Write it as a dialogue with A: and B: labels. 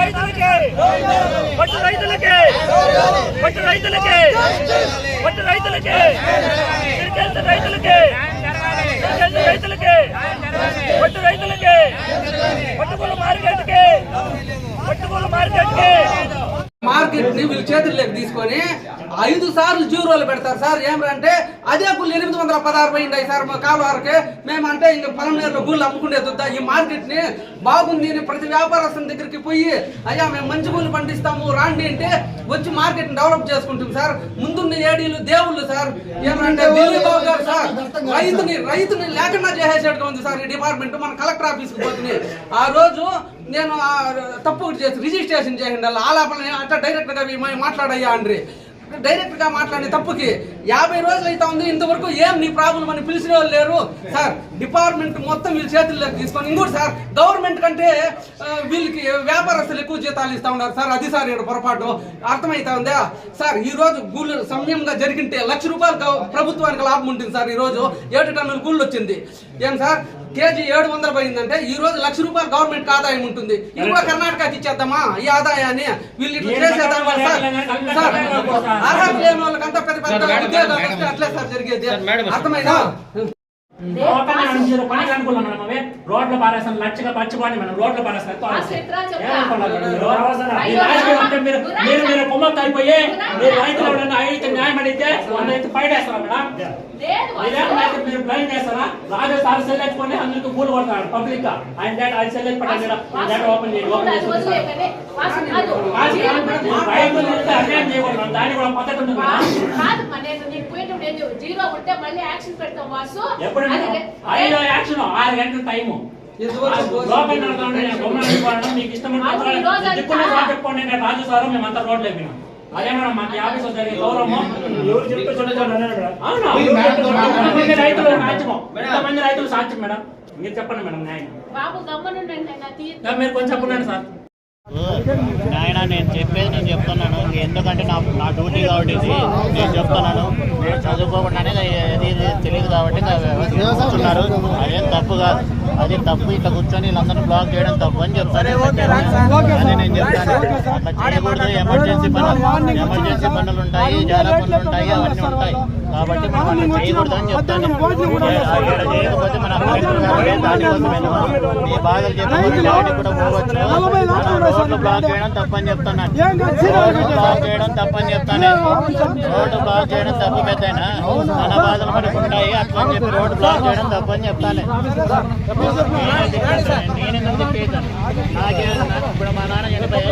A: పట్టు రైతులకి! పట్టు రైతులకి! పట్టు రైతులకి! గిరిజన రైతులకే! గిరిజన రైతులకి! పట్టు రైతులకి! పట్టుకూల మార్కెట్కి! పట్టుకూల మార్కెట్కి!
B: మార్కెట్ని వీళ్ళ చేతుల్లోకి తీసుకొని ఐదు సార్లు జీరోలు పెడతారు సార్. ఏమంటే అదే గుళ్ళు ఎనిమిది వందల పదహారు పోయింది సార్ మా కాలువారికి మేము అంటే ఇంక పలమనేరులో గుళ్ళు అమ్ముకునే దుద్దా. ఈ మార్కెట్ని బాగుంది ప్రతి వ్యాపారస్తుల దగ్గరికి పోయి అయ్యా మేము మంచి గుళ్ళు పండిస్తాము రాండి అంటే వచ్చి మార్కెట్ని డెవలప్ చేసుకుంటుంది సార్. ముందున్న ఏడీలు దేవుళ్ళు సార్. ఏమంటే ఢిల్లీ బాబు గారు సార్. రైతుని రైతుని లేకుండా చేసేటట్టుగా ఉంది సార్ ఈ డిపార్ట్మెంట్. మన కలెక్టర్ ఆఫీస్కి పోతుంది. ఆ రోజు నేను తప్పు చేసి రిజిస్ట్రేషన్ చేయండి అలా ఆలాపన అట్లా డైరెక్ట్గా మీ- మాట్లాడయ్యా అండ్రి. డైరెక్ట్గా మాట్లాడే తప్పుకి యాభై రోజులు అయితే ఉంది ఇంతవరకు ఏం నీ ప్రాబ్లం అని పిలిచిన వాళ్ళు లేరు. సార్ డిపార్ట్మెంట్ మొత్తం వీళ్ళ చేతుల్లోకి తీసుకొని ఇంకోటి సార్ గవర్నమెంట్ కంటే వీళ్ళకి వ్యాపారస్తులు ఎక్కువ జీతాలు ఇస్తా ఉన్నారు. సార్ అది సార్ ఇక్కడ పొరపాటు. అర్థమైతా ఉందా? సార్ ఈ రోజు గుళ్ళు సమయంగా జరిగింటే లక్ష రూపాయలు ప్రభుత్వానికి లాభం ఉంటుంది సార్ ఈ రోజు ఏడు టన్నుల గుళ్ళు వచ్చింది. ఏం సార్ కేజీ ఏడు వందలు పోయిందంటే ఈ రోజు లక్ష రూపాయలు గవర్నమెంట్ ఆదాయం ఉంటుంది. ఇది కూడా కర్ణాటకకి ఇచ్చేద్దామా? ఈ ఆదాయాన్ని వీళ్ళు ఇట్లా చేసేద్దాం వల్ల సార్. సార్ అర్హత లేని వాళ్ళకంతా పెద్ద పెద్ద ఉద్యోగాలు అట్లే సార్ జరిగేది. అర్థమైనా
C: రోడ్ల పారేస్తాం లక్షగా పచ్చిపోండి మనం రోడ్ల పారేస్తాం మీరు? మీరు అయిపోయి రైతులు అయితే న్యాయం అడిగితే వంద అయితే ఫైట్ వేస్తారా మేడం?
D: లేదు
C: మీరేం బ్లైండ్ చేస్తారా? రాజు సార్ సెల్ వేసుకొని అందరికి పూలు కొడతాడు పబ్లిక్గా. ఆయన డేటా సెల్ ఓపెన్ చేయండి చేసి రైతులు అన్యాయం చేయకూడదు దానికి కూడా పద్ధతి ఉంటుంది
D: నేను నీకు పోయిన నేను జీరో ఉంటే మళ్ళీ యాక్షన్ పెడతాం వాసు.
C: ఎప్పుడు ఐదో యాక్షన్ ఆరు గంటల టైము మీకు నేను రాజు సారు మేమంతా రోడ్లు మాకు ఆఫీస్
E: ఎవరు చెప్తే చూడండి
C: రైతులు రైతులు సాధ్యం మేడం? మీరు చెప్పండి మేడం న్యాయం.
D: బాబు గమ్మనుండండి
C: మీరు కొంచెం చెప్పండి సార్.
F: నాయన నేను చెప్పేది నేను చెప్తున్నాను. ఎందుకంటే నా నా డ్యూటీ కాబట్టి ఇది. నేను చెప్తున్నాను. నేను చదువుకోకుండానే ఇది తెలియదు కాబట్టి కూర్చున్నారు అదేం తప్పు కాదు. అది తప్పు. ఇట్లా కూర్చొని వీళ్ళందరినీ బ్లాక్ చేయడం తప్పు అని చెప్తాను. అదే నేను చెప్తాను. అట్లా ఎమర్జెన్సీ పనులు ఎమర్జెన్సీ పనులు ఉంటాయి పనులు ఉంటాయి అవన్నీ ఉంటాయి. కాబట్టి మనం అట్లా చేయకూడదు అని చెప్తాను. చేయకపోతే మన నీ బాధలు చెప్పవచ్చు బయటకు కూడా పోవచ్చు. రోడ్లు బ్లాక్ చేయడం తప్పని చెప్తున్నాను రోడ్డు బ్లాక్ చేయడం తప్పని చెప్తాను రోడ్డు బ్లాక్ చేయడం తప్పు పెద్దయినా? మన బాధలు మనకు ఉంటాయి. అట్లా అని చెప్పి రోడ్డు బ్లాక్ చేయడం తప్పని చెప్తాను నేనెందుకు తిప్పేదాన్ని? నాకే ఇప్పుడు మా నాన్న చనిపోయి